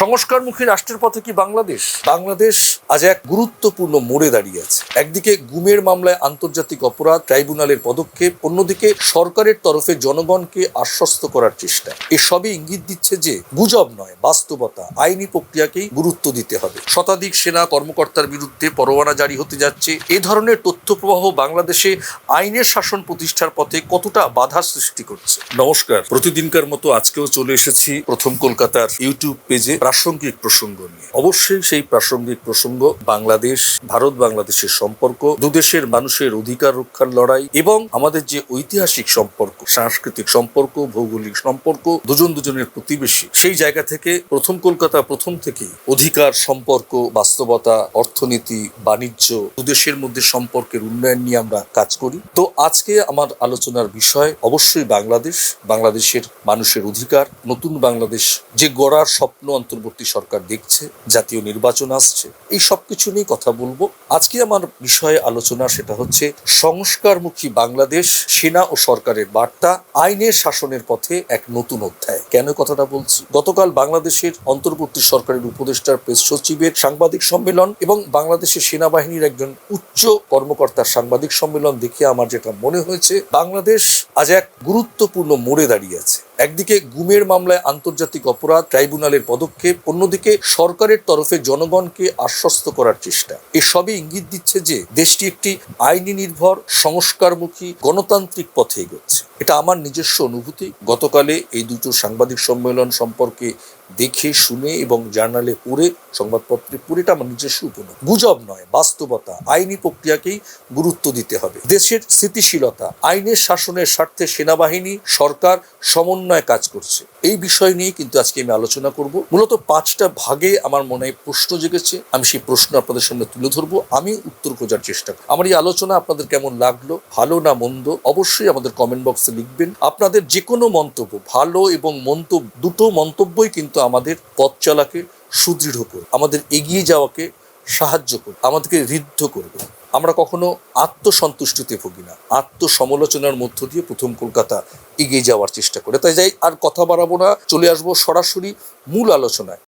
সংস্কারমুখী রাষ্ট্রের পথে কি বাংলাদেশ? বাংলাদেশ আজ এক গুরুত্বপূর্ণ মোড়ে দাঁড়িয়ে আছে। একদিকে গুমের মামলায় আন্তর্জাতিক অপরাধ ট্রাইব্যুনালের পদক্ষেপ, অন্যদিকে সরকারের তরফে জনগণকে আশ্বস্ত করার চেষ্টা। এসবই ইঙ্গিত দিচ্ছে যে, গুজব নয়, বাস্তবতা। আইনি প্রক্রিয়াকেই গুরুত্ব দিতে হবে। শতাধিক সেনা কর্মকর্তার বিরুদ্ধে পরোয়ানা জারি হতে যাচ্ছে। এ ধরনের তথ্য প্রবাহ বাংলাদেশে আইনের শাসন প্রতিষ্ঠার পথে কতটা বাধা সৃষ্টি করছে? নমস্কার। প্রতিদিনকার মতো আজকেও চলে এসেছি প্রথম কলকাতার ইউটিউব পেজে প্রাসঙ্গিক প্রসঙ্গ নিয়ে। অবশ্যই সেই প্রাসঙ্গিক প্রসঙ্গ বাংলাদেশ, ভারত, বাংলাদেশের সম্পর্ক দুদেশের মানুষের অধিকার রক্ষার লড়াই এবং আমাদের যে ঐতিহাসিক সম্পর্ক, সাংস্কৃতিক সম্পর্ক, ভৌগোলিক সম্পর্ক, দুজন দুজনের প্রতিবেশী, সেই জায়গা থেকে প্রথম কলকাতা প্রথম থেকেই অধিকার সম্পর্ক, বাস্তবতা, অর্থনীতি, বাণিজ্য দুদেশের মধ্যে সম্পর্কের উন্নয়ন নিয়ে আমরা কাজ করি। তো আজকে আমার আলোচনার বিষয় অবশ্যই বাংলাদেশ, বাংলাদেশের মানুষের অধিকার, নতুন বাংলাদেশ যে গড়ার স্বপ্ন অন্তর্বর্তী সরকার দেখছে, জাতীয় নির্বাচন আসছে, এই সব কিছু নিয়ে কথা বলব। আজকে আমার বিষয়ে আলোচনা সেটা হচ্ছে, সংস্কারমুখী বাংলাদেশ, সেনা ও সরকারের বার্তা, আইনের শাসনের পথে এক নতুন অধ্যায়। কেন কথাটা বলছি? গতকাল বাংলাদেশের অন্তর্বর্তী সরকারের উপদেষ্টার প্রেস সচিবের সাংবাদিক সম্মেলন এবং বাংলাদেশের সেনাবাহিনীর একজন উচ্চ কর্মকর্তার সাংবাদিক সম্মেলন দেখে আমার যেটা মনে হয়েছে, বাংলাদেশ আজ এক গুরুত্বপূর্ণ মোড়ে দাঁড়িয়ে আছে। একদিকে গুমের মামলায় আন্তর্জাতিক অপরাধ ট্রাইব্যুনালের পদক্ষেপ, অন্যদিকে সরকারের তরফে জনগণকে আশ্বস্ত করার চেষ্টা। এসবই ইঙ্গিত দিচ্ছে যে, দেশটি একটি আইনি নির্ভর, সংস্কারমুখী, গণতান্ত্রিক পথে এগোচ্ছে। এটা আমার নিজস্ব অনুভূতি। গতকালে এই দুটো সাংবাদিক সম্মেলন সম্পর্কে দেখে, শুনে এবং জার্নালে পড়ে, সংবাদপত্রে পড়ে এটা আমার নিজস্ব উপনয় গুজব নয়, বাস্তবতা। আইনি প্রক্রিয়াকেই গুরুত্ব দিতে হবে। দেশের স্থিতিশীলতা, আইনের শাসনের স্বার্থে সেনাবাহিনী, সরকার সমন্বয়ে কাজ করছে। এই বিষয় নিয়ে কিন্তু আজকে আমি আলোচনা করব। মূলত পাঁচটা ভাগে আমার মনে প্রশ্ন জেগেছে। আমি সেই প্রশ্ন আপনাদের সামনে তুলে ধরবো। আমি উত্তর খোঁজার চেষ্টা করব। আমার এই আলোচনা আপনাদের কেমন লাগল, ভালো না মন্দ, অবশ্যই আমাদের কমেন্ট বক্সে লিখবেন। আপনাদের যে কোনো মন্তব্য, ভালো এবং মন্তব্য দুটো মন্তব্যই কিন্তু আমাদের পথ চলাকে সুদৃঢ় করবে আমাদের এগিয়ে যাওয়াকে সাহায্য করবে আমাদেরকে ঋদ্ধ করবে আমরা কখনো আত্মসন্তুষ্টিতে ভুগি না। আত্মসমালোচনার মধ্য দিয়ে প্রথম কলকাতা এগিয়ে যাওয়ার চেষ্টা করে। তাই যাই, আর কথা বাড়াবো না, চলে আসব সরাসরি মূল আলোচনায়।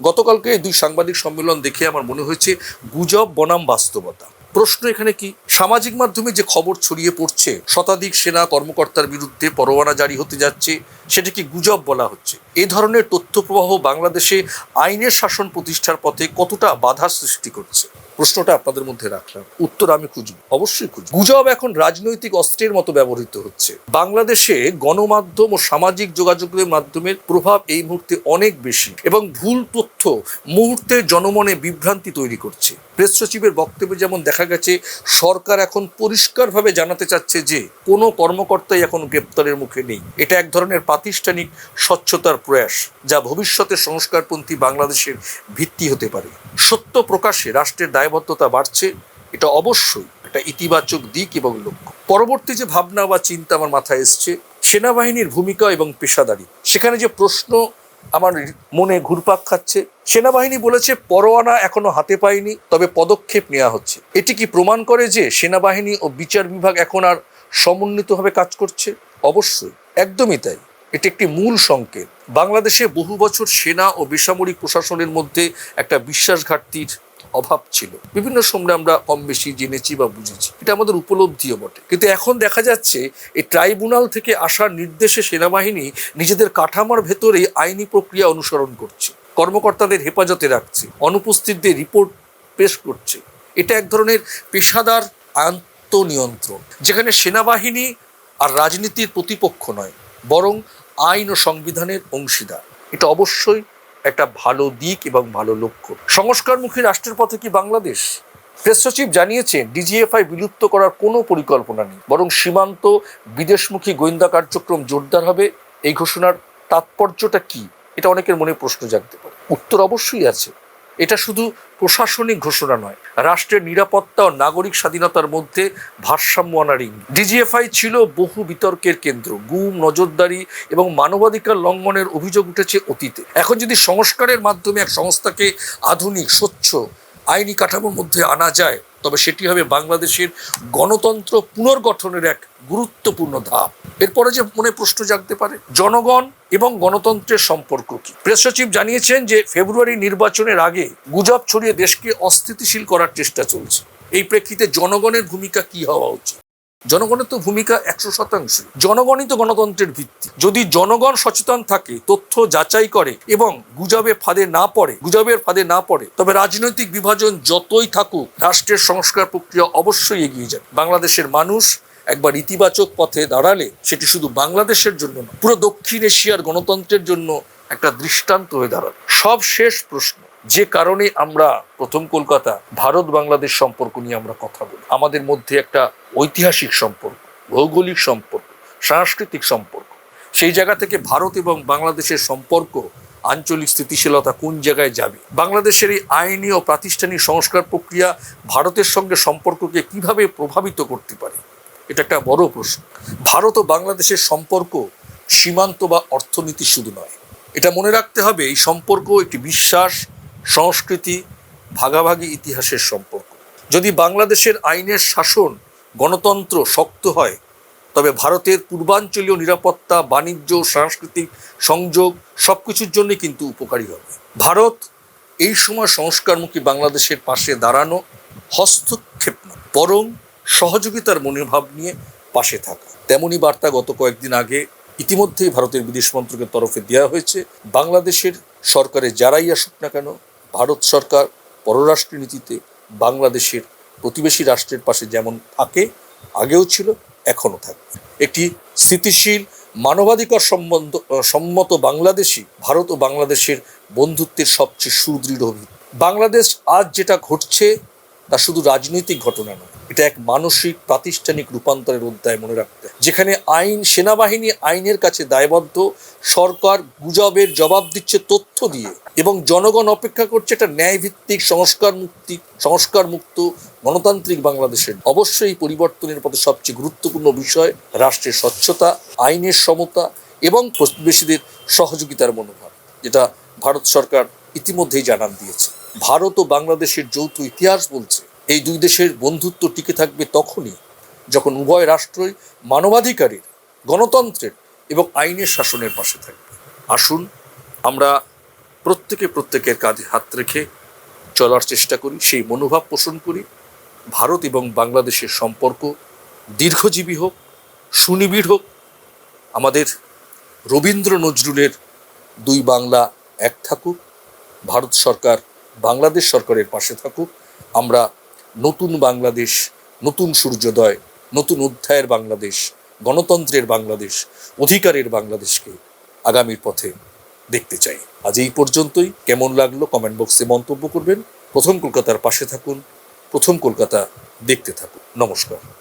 গতকালকে দুই সাংবাদিক সম্মেলন দেখে আমার মনে হয়েছে, গুজব বনাম বাস্তবতা। প্রশ্ন এখানে কি? সামাজিক মাধ্যমে যে খবর ছড়িয়ে পড়ছে, শতাধিক সেনা কর্মকর্তার বিরুদ্ধে পরোয়ানা জারি হতে যাচ্ছে, সেটা কি গুজব বলা হচ্ছে? এ ধরনের তথ্য প্রবাহ বাংলাদেশে আইনের শাসন প্রতিষ্ঠার পথে কতটা বাধা সৃষ্টি করছে? প্রশ্নটা আপনাদের মধ্যে রাখলাম। উত্তর আমি খুঁজব। অবশ্যই খুঁজব। গুজব এখন রাজনৈতিক অস্ত্রের মতো ব্যবহৃত হচ্ছে। বাংলাদেশে গণমাধ্যম ও সামাজিক যোগাযোগের মাধ্যমের প্রভাব এই মুহূর্তে অনেক বেশি এবং ভুল তথ্য মুহূর্তে জনমনে বিভ্রান্তি তৈরি করছে। প্রেস সচিবের বক্তব্যে যেমন দেখা গেছে, সরকার এখন পরিষ্কারভাবে জানাতে চাচ্ছে যে, কোনো কর্মকর্তাই এখন গ্রেপ্তারের মুখে নেই। এটা এক ধরনের প্রাতিষ্ঠানিক স্বচ্ছতার প্রয়াস যা ভবিষ্যতে সংস্কারপন্থী বাংলাদেশের ভিত্তি হতে পারে। সত্য প্রকাশে রাষ্ট্রের দায়বদ্ধতা বাড়ছে, এটা অবশ্যই একটা ইতিবাচক দিক এবং লক্ষ্য। পরবর্তী যে ভাবনা বা চিন্তা আমার মাথায় এসছে, সেনাবাহিনীর ভূমিকা এবং পেশাদারি। সেখানে যে প্রশ্ন আমার মনে ঘুরপাক খাচ্ছে, সেনাবাহিনী বলেছে, পরোয়ানা এখনও হাতে পায়নি তবে পদক্ষেপ নেওয়া হচ্ছে। এটি কি প্রমাণ করে যে সেনাবাহিনী ও বিচার বিভাগ এখন আর সমন্বিতভাবে কাজ করছে? অবশ্যই, একদমই তাই। এটি একটি মূল সংকেত। বাংলাদেশে বহু বছর সেনা ও বেসামরিক প্রশাসনের মধ্যে একটা বিশ্বাস ঘাটতির অভাব ছিল। বিভিন্ন সময় আমরা কম বেশি জেনেছি বা বুঝেছি। এটা আমাদের উপলব্ধিও বটে। কিন্তু এখন দেখা যাচ্ছে, এই ট্রাইব্যুনাল থেকে আসার নির্দেশে সেনাবাহিনী নিজেদের কাঠামোর ভেতরেই আইনি প্রক্রিয়া অনুসরণ করছে। কর্মকর্তাদের হেফাজতে রাখছে। অনুপস্থিতদের রিপোর্ট পেশ করছে। এটা এক ধরনের পেশাদার আত্মনিয়ন্ত্রণ, যেখানে সেনাবাহিনী আর রাজনীতির প্রতিপক্ষ নয়, বরং আইন ও সংবিধানের অংশীদার। এটা অবশ্যই একটা ভালো দিক এবং ভালো লক্ষ্য। সংস্কারমুখী রাষ্ট্রের পথে কি বাংলাদেশ? প্রেস সচিব জানিয়েছেন, ডিজিএফআই বিলুপ্ত করার কোনো পরিকল্পনা নেই, বরং সীমান্ত বিদেশমুখী গোয়েন্দা কার্যক্রম জোরদার হবে। এই ঘোষণার তাৎপর্যটা কি? এটা অনেকের মনে প্রশ্ন জাগতে পারে। উত্তর অবশ্যই আছে। এটা শুধু প্রশাসনিক ঘোষণা নয়। রাষ্ট্রের নিরাপত্তা ও নাগরিক স্বাধীনতার মধ্যে ভারসাম্য আনার ইঙ্গিত। ডিজিএফআই ছিল বহু বিতর্কের কেন্দ্র। গুম, নজরদারি এবং মানবাধিকার লঙ্ঘনের অভিযোগ উঠেছে অতীতে। এখন যদি সংস্কারের মাধ্যমে এক সংস্থাকে আধুনিক, স্বচ্ছ আইনি কাঠামোর মধ্যে আনা যায়, তবে সেটি হবে বাংলাদেশের গণতন্ত্র পুনর্গঠনের এক গুরুত্বপূর্ণ ধাপ। এরপরে যে মনে প্রশ্ন জাগতে পারে, জনগণ এবং গণতন্ত্রের সম্পর্ক কি? প্রেস সচিব জানিয়েছেন যে ফেব্রুয়ারি নির্বাচনের আগে গুজব ছড়িয়ে দেশকে অস্থিতিশীল করার চেষ্টা চলছে। এই প্রেক্ষিতে জনগণের ভূমিকা কি হওয়া উচিত? জনগণের তো ভূমিকা একশো শতাংশ। জনগণই তো গণতন্ত্রের ভিত্তি। যদি জনগণ সচেতন থাকে, তথ্য যাচাই করে এবং গুজবে ফাঁদে না পড়ে, গুজবের ফাঁদে না পড়ে, তবে রাজনৈতিক বিভাজন যতই থাকুক, রাষ্ট্রের সংস্কার প্রক্রিয়া অবশ্যই এগিয়ে যাবে। বাংলাদেশের মানুষ একবার ইতিবাচক পথে দাঁড়ালে সেটি শুধু বাংলাদেশের জন্য না পুরো দক্ষিণ এশিয়ার গণতন্ত্রের জন্য একটা দৃষ্টান্ত হয়ে দাঁড়াবে। সব শেষ প্রশ্ন। যে কারণে আমরা প্রথম কলকাতা, ভারত বাংলাদেশ সম্পর্ক নিয়ে আমরা কথা বলি। আমাদের মধ্যে একটা ঐতিহাসিক সম্পর্ক, ভৌগোলিক সম্পর্ক, সাংস্কৃতিক সম্পর্ক। সেই জায়গা থেকে ভারত এবং বাংলাদেশের সম্পর্ক, আঞ্চলিক স্থিতিশীলতা কোন জায়গায় যাবে? বাংলাদেশের এই আইনি ও প্রাতিষ্ঠানিক সংস্কার প্রক্রিয়া ভারতের সঙ্গে সম্পর্ককে কীভাবে প্রভাবিত করতে পারে? এটা একটা বড় প্রশ্ন। ভারত ও বাংলাদেশের সম্পর্ক সীমান্ত বা অর্থনীতি শুধু নয়। এটা মনে রাখতে হবে, এই সম্পর্ক একটি বিশ্বাস সংস্কৃতি, ভাগাভাগি ইতিহাসের সম্পর্ক। যদি বাংলাদেশের আইনের শাসন গণতন্ত্র শক্ত হয়, তবে ভারতের পূর্বাঞ্চলীয় নিরাপত্তা, বাণিজ্য, সাংস্কৃতিক সংযোগ সবকিছুর জন্যই কিন্তু উপকারী হবে। ভারত এই সময় সংস্কারমুখী বাংলাদেশের পাশে দাঁড়ানো হস্তক্ষেপ না বরং সহযোগিতার মনোভাব নিয়ে পাশে থাকা। তেমনই বার্তা গত কয়েকদিন আগে ইতিমধ্যেই ভারতের বিদেশ মন্ত্রকের তরফে দেওয়া হয়েছে, বাংলাদেশের সরকারে যারাই আসুক না কেন ভারত সরকার পররাষ্ট্র নীতিতে বাংলাদেশের প্রতিবেশী রাষ্ট্রের পাশে যেমন থাকে, আগেও ছিল, এখনও থাকবে একটি স্থিতিশীল, মানবাধিকার সম্বন্ধ সম্মত বাংলাদেশই ভারত ও বাংলাদেশের বন্ধুত্বের সবচেয়ে সুদৃঢ় ভিত্তি বাংলাদেশ আজ যেটা ঘটছে, তা শুধু রাজনৈতিক ঘটনা নয়, এটা এক মানসিক, প্রাতিষ্ঠানিক রূপান্তরের অধ্যায় মনে রাখতে। যেখানে আইন, সেনাবাহিনী আইনের কাছে দায়বদ্ধ, সরকার গুজবের জবাব দিচ্ছে তথ্য দিয়ে এবং জনগণ অপেক্ষা করছে একটা ন্যায়ভিত্তিক সংস্কার মুক্তি, সংস্কার মুক্ত গণতান্ত্রিক বাংলাদেশের। অবশ্যই পরিবর্তনের পথে সবচেয়ে গুরুত্বপূর্ণ বিষয় রাষ্ট্রের স্বচ্ছতা, আইনের সমতা এবং প্রতিবেশীদের সহযোগিতার মনোভাব, যেটা ভারত সরকার ইতিমধ্যেই জানান দিয়েছে। ভারত ও বাংলাদেশের যৌথ ইতিহাস বলছে, এই দুই দেশের বন্ধুত্ব টিকে থাকবে তখনই যখন উভয় রাষ্ট্রই মানবাধিকারের, গণতন্ত্রের এবং আইনের শাসনের পাশে থাকবে। আসুন, আমরা প্রত্যেকে প্রত্যেকের কাঁধে হাত রেখে চলার চেষ্টা করি, সেই মনোভাব পোষণ করি। ভারত এবং বাংলাদেশের সম্পর্ক দীর্ঘজীবী হোক, সুনিবিড় হোক, আমাদের রবীন্দ্র নজরুলের দুই বাংলা এক থাকুক, ভারত সরকার বাংলাদেশ সরকারের পাশে থাকুক, আমরা নতুন বাংলাদেশ, নতুন সূর্যোদয়, নতুন অধ্যায়ের বাংলাদেশ, গণতন্ত্রের বাংলাদেশ, অধিকারের বাংলাদেশকে আগামীর পথে দেখতে চাই। আজ এই পর্যন্তই। কেমন লাগল কমেন্ট বক্সে মন্তব্য করবেন। প্রথম কলকাতার পাশে থাকুন। প্রথম কলকাতা দেখতে থাকুন। নমস্কার।